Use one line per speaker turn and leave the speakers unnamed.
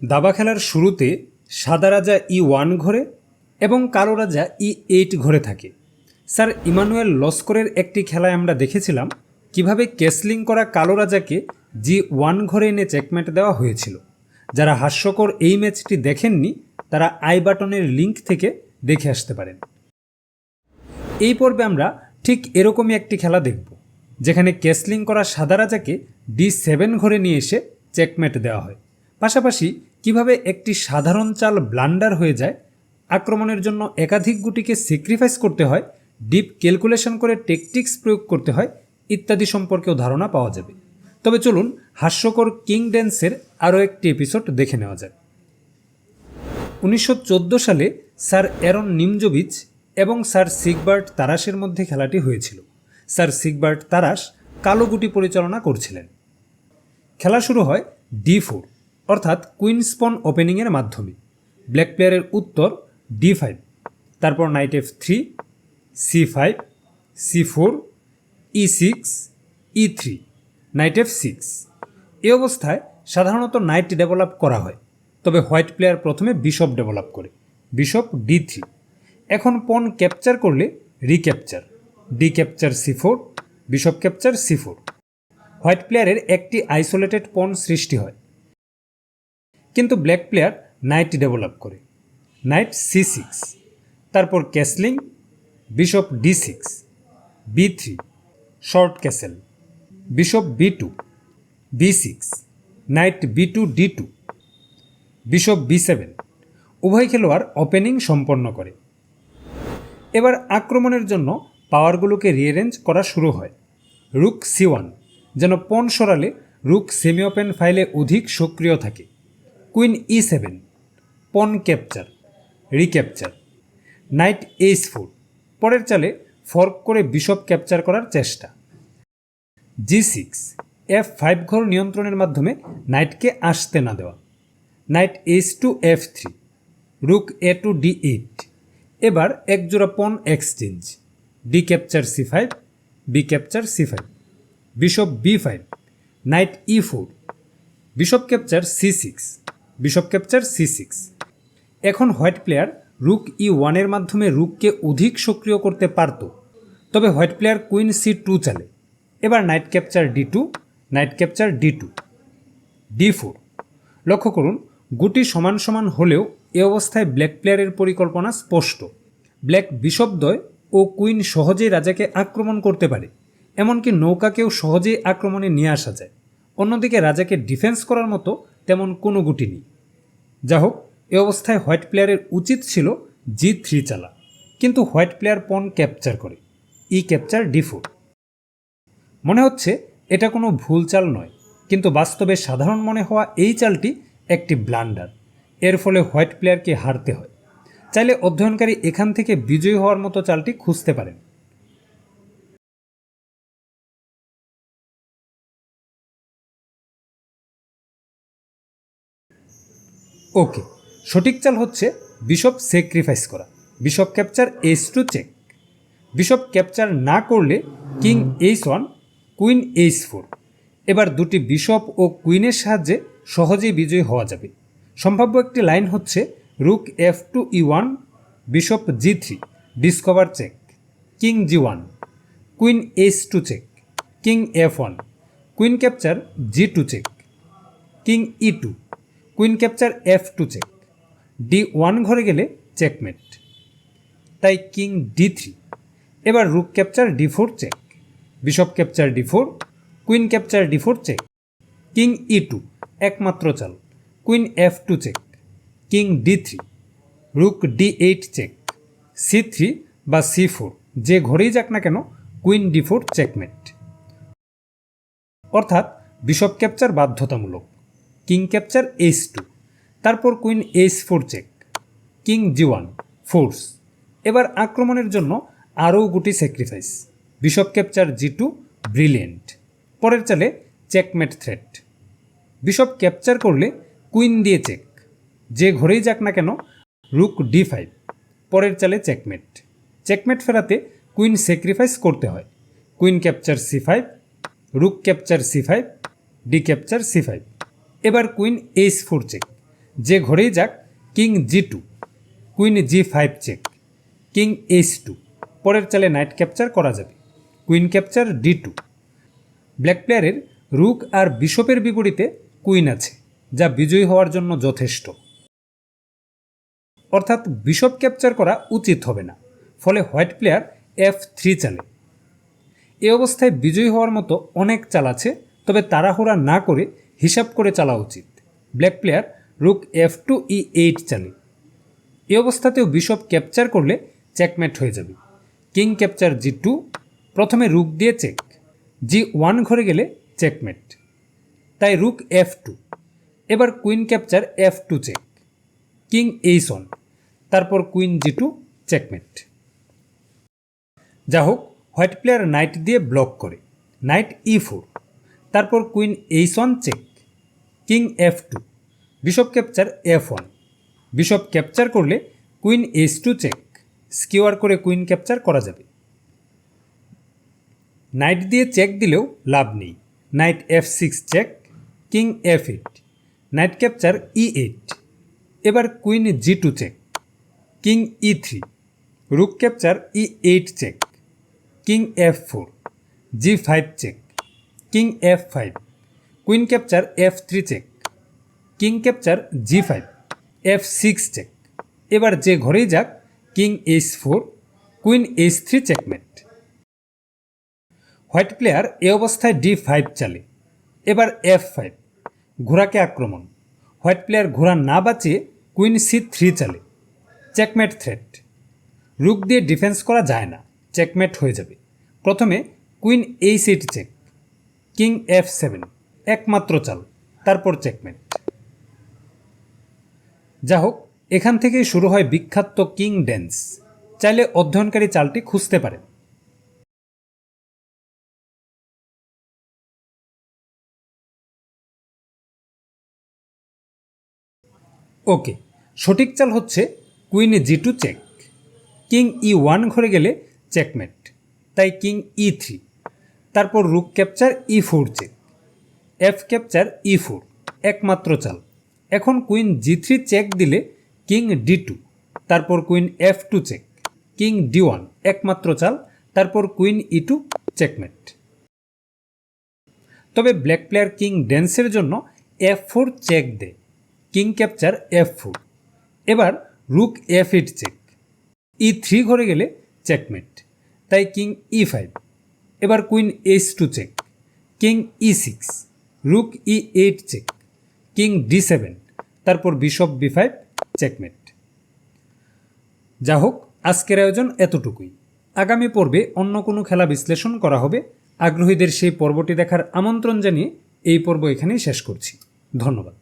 দাবা খেলার শুরুতে সাদা রাজা ই ওয়ান ঘরে এবং কালো রাজা ই এইট ঘরে থাকে। স্যার ইমানুয়েল লস্করের একটি খেলায় আমরা দেখেছিলাম কীভাবে কেসলিং করা কালো রাজাকে জি ওয়ান ঘরে এনে চেকমেট দেওয়া হয়েছিল। যারা হাস্যকর এই ম্যাচটি দেখেননি, তারা আই বাটনের লিঙ্ক থেকে দেখে আসতে পারেন। এই পর্বে আমরা ঠিক এরকমই একটি খেলা দেখব, যেখানে কেসলিং করা সাদা রাজাকে ডি সেভেন ঘরে নিয়ে এসে চেকমেট দেওয়া হয়। পাশাপাশি কীভাবে একটি সাধারণ চাল ব্লান্ডার হয়ে যায়, আক্রমণের জন্য একাধিক গুটিকে স্যাক্রিফাইস করতে হয় ডিপ ক্যালকুলেশন করে টেকটিক্স প্রয়োগ করতে হয়, ইত্যাদি সম্পর্কেও ধারণা পাওয়া যাবে। তবে চলুন হাস্যকর কিং ড্যান্সের আরও একটি এপিসোড দেখে নেওয়া যাক। উনিশশো চোদ্দ সালে স্যার অ্যারন নিমজোভিচ এবং স্যার সিগবার্ট তারাসের মধ্যে খেলাটি হয়েছিল। স্যার সিগবার্ট তারাস কালো গুটি পরিচালনা করছিলেন। খেলা শুরু হয় ডি ফোর অর্থাৎ কুইন্সপন ওপেনিংয়ের মাধ্যমে। ব্ল্যাক প্লেয়ারের উত্তর ডি ফাইভ, তারপর knight F three, C five, C four, E six, E three, knight F six. এই অবস্থায় সাধারণত নাইট ডেভেলপ করা হয়, তবে হোয়াইট প্লেয়ার প্রথমে বিশপ ডেভেলপ করে, বিশপ ডি থ্রি। এখন পন ক্যাপচার করলে recapture D capture C four, bishop capture C four. White প্লেয়ারের একটি আইসোলেটেড পন সৃষ্টি হয় কিন্তু ব্ল্যাক প্লেয়ার নাইট ডেভেলপ করে। নাইট সি সিক্স, তারপর castling, bishop D six, B three, short castle, bishop B two, B six, knight B two, D two, bishop B seven, উভয় খেলোয়াড় opening সম্পন্ন করে। এবার আক্রমণের জন্য পাওয়ারগুলোকে রিঅ্যারেঞ্জ করা শুরু হয়। রুক সি ওয়ান যেন পন সরালে রুক সেমি ওপেন ফাইলে অধিক সক্রিয় থাকে। Queen E seven pawn capture, recapture, knight H four, পরের চালে ফর্ক করে বিশপ ক্যাপচার করার চেষ্টা। জি সিক্স, এফ ফাইভ ঘর নিয়ন্ত্রণের মাধ্যমে নাইটকে আসতে না দেওয়া। Knight H two F three, rook A two D eight, এবার একজোড়া pawn exchange, D capture C five, B capture C five, bishop B five, knight E four, bishop capture C six. Bishop capture C six এখন white player rook ই ওয়ানের মাধ্যমে রুককে অধিক সক্রিয় করতে পারত। তবে white player queen C two চালে। এবার knight capture D two knight capture D two D four লক্ষ্য করুন, গুটি সমান সমান হলেও এ অবস্থায় ব্ল্যাক প্লেয়ারের পরিকল্পনা স্পষ্ট। ব্ল্যাক বিশপদ্বয় ও কুইন সহজেই রাজাকে আক্রমণ করতে পারে, এমনকি নৌকাকেও সহজেই আক্রমণে নিয়ে আসা যায়। অন্যদিকে রাজাকে ডিফেন্স করার মতো তেমন কোনো গুটি নেই। যা হোক এ অবস্থায় হোয়াইট প্লেয়ারের উচিত ছিল জি থ্রি চালা, কিন্তু হোয়াইট প্লেয়ার পন ক্যাপচার করে, ই ক্যাপচার ডি ফোর। মনে হচ্ছে এটা কোনো ভুল চাল নয়, কিন্তু বাস্তবে সাধারণ মনে হওয়া এই চালটি একটি ব্লান্ডার। এর ফলে হোয়াইট প্লেয়ারকে হারতে হয়। চাইলে অধ্যয়নকারী এখান থেকে বিজয়ী হওয়ার মতো চালটি খুঁজতে পারেন। ওকে সঠিক চাল হচ্ছে বিশপ স্যাক্রিফাইস করা। Bishop capture H two check bishop capture না করলে king H one queen H four এবার দুটি বিশপ ও কুইনের সাহায্যে সহজেই বিজয়ী হওয়া যাবে। সম্ভাব্য একটি লাইন হচ্ছে rook F two E one bishop G three discover check king G one queen H two check king F one queen capture G two check king E two queen capture F two check D one ঘরে গেলে checkmate তাই king D three এবার rook capture D four check bishop capture D four queen capture D four check king E two একমাত্র চাল। Queen F two check king D three rook D eight check C three বা C four যে ঘরেই যাক না কেন, queen D four checkmate অর্থাৎ bishop capture বাধ্যতামূলক। কিং ক্যাপচার এইচ টু তারপর queen H four check king G one force এবার আক্রমণের জন্য আরও গুটি sacrifice bishop capture G two brilliant পরের চালে চেকমেট থ্রেট বিশপ ক্যাপচার করলে কুইন দিয়ে চেক যে ঘরেই যাক না কেন রুক ডি ফাইভ পরের চালে চেকমেট চেকমেট ফেরাতে কুইন স্যাক্রিফাইস করতে হয়। Queen capture C five rook capture C five D capture C five এবার কুইন এইচ ফোর চেক। যে ঘরেই যাক, king G two, queen G five check, king H two, পরের চালে নাইট ক্যাপচার করা যাবে, queen capture D two. Black প্লেয়ারের rook আর বিশপের বিপরীতে কুইন আছে, যা বিজয়ী হওয়ার জন্য যথেষ্ট। অর্থাৎ বিশপ ক্যাপচার করা উচিত হবে না, ফলে হোয়াইট প্লেয়ার এফ থ্রি চালে। এ অবস্থায় বিজয়ী হওয়ার মতো অনেক চাল আছে, তবে তাড়াহুড়া না করে হিসাব করে চালা উচিত। Black player rook F two E eight চালে। এ অবস্থাতেও বিশপ ক্যাপচার করলে চেকমেট হয়ে যাবে। কিং ক্যাপচার জি টু, প্রথমে রুক দিয়ে চেক। জি ওয়ান ঘরে গেলে চেকমেট তাই রুক এফ টু। এবার queen capture F two check. King H one তারপর কুইন জি টু চেকমেট যা হোক, হোয়াইট প্লেয়ার নাইট দিয়ে ব্লক করে। Knight E four. তারপর queen H one check. King F two bishop capture F one bishop capture করলে queen H two check skewer করে queen capture করা যাবে। নাইট দিয়ে চেক দিলেও লাভ নেই। Knight F six check king F eight knight capture E eight এবার queen G two check king E three rook capture E eight check king F four G five check king F five queen capture F three check king capture G five F six check এবার যে ঘরেই যাক king H four queen H three checkmate white player এ অবস্থায় D five চালে। এবার F five ঘোড়াকে আক্রমণ। White player ঘোড়া না বাঁচিয়ে কুইন সি থ্রি চালে। চেকমেট থ্রেট রুক দিয়ে ডিফেন্স করা যায় না চেকমেট হয়ে যাবে। প্রথমে queen H eight check king F seven একমাত্র চাল, তারপর চেকমেট যা হোক এখান থেকেই শুরু হয় বিখ্যাত কিং ড্যান্স চাইলে অধ্যয়নকারী চালটি খুঁজতে পারেন। ওকে, সঠিক চাল হচ্ছে queen G two check. King E one ঘরে গেলে চেকমেট তাই কিং ই থ্রি। তারপর rook capture E four check. F capture E four একমাত্র চাল। এখন কুইন জি থ্রি চেক দিলে কিং ডি টু তারপর queen F two check king D one একমাত্র চাল, তারপর কুইন ই টু চেকমেট তবে ব্ল্যাক প্লেয়ার কিং ড্যান্সের জন্য এফ ফোর চেক দেয় কিং ক্যাপচার এফ ফোর এবার rook F eight check E three ঘরে গেলে চেকমেট তাই কিং ই ফাইভ এবার queen H two check king E six rook E eight check, king D seven, তারপর bishop B five checkmate. যা হোক, আজকের আয়োজন এতটুকুই। আগামী পর্বে অন্য কোনো খেলা বিশ্লেষণ করা হবে। আগ্রহীদের সেই পর্বটি দেখার আমন্ত্রণ জানিয়ে এই পর্ব এখানেই শেষ করছি। ধন্যবাদ।